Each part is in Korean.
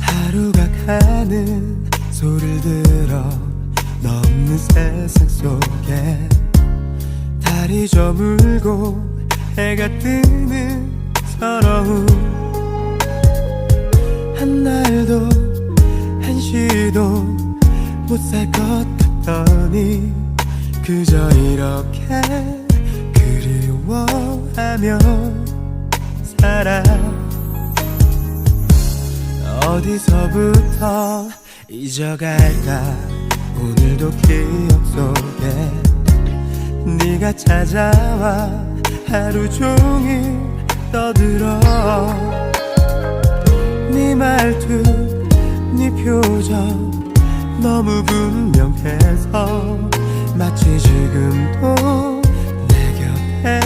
하루가 가는 소리를 들어 너 없는 세상 속에 달이 저물고 해가 뜨는 서러움 한시도 못 살 것 같더니 그저 이렇게 그리워하며 살아. 어디서부터 잊어갈까? 오늘도 기억 속에 네가 찾아와 하루 종일 떠들어. 네 말투 네 표정 너무 분명해서 마치 지금도 내 곁에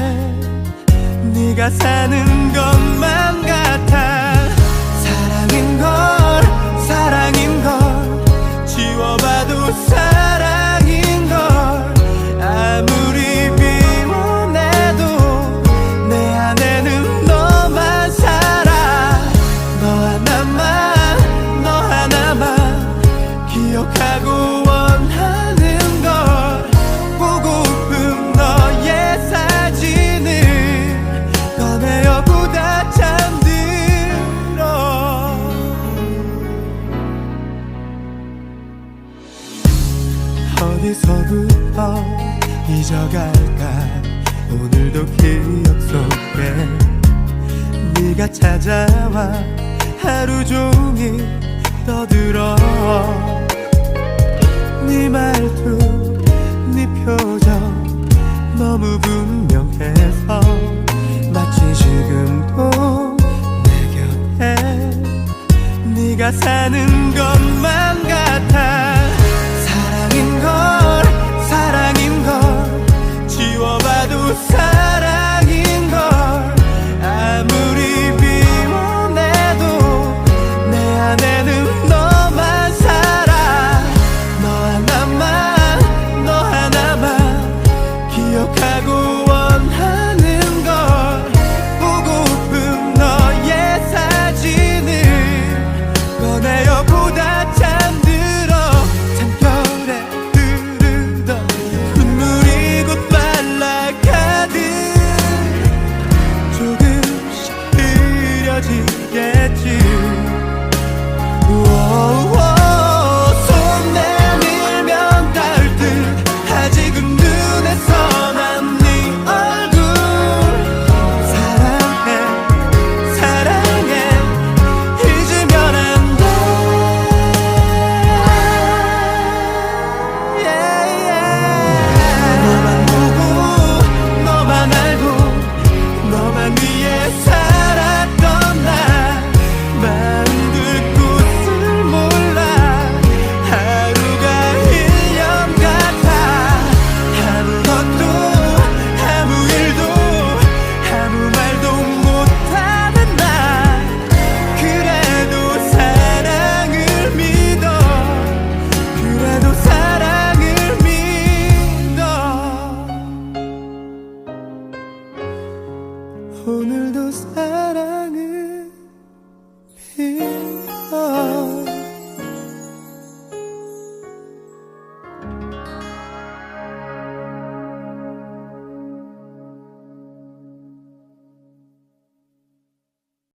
네가 사는 것만 어디서부터 잊어갈까? 오늘도 기억 속에 네가 찾아와 하루 종일 떠들어 네 말투 네 표정 너무 분명해서 마치 지금도 내 곁에 네가 사는 것만 같아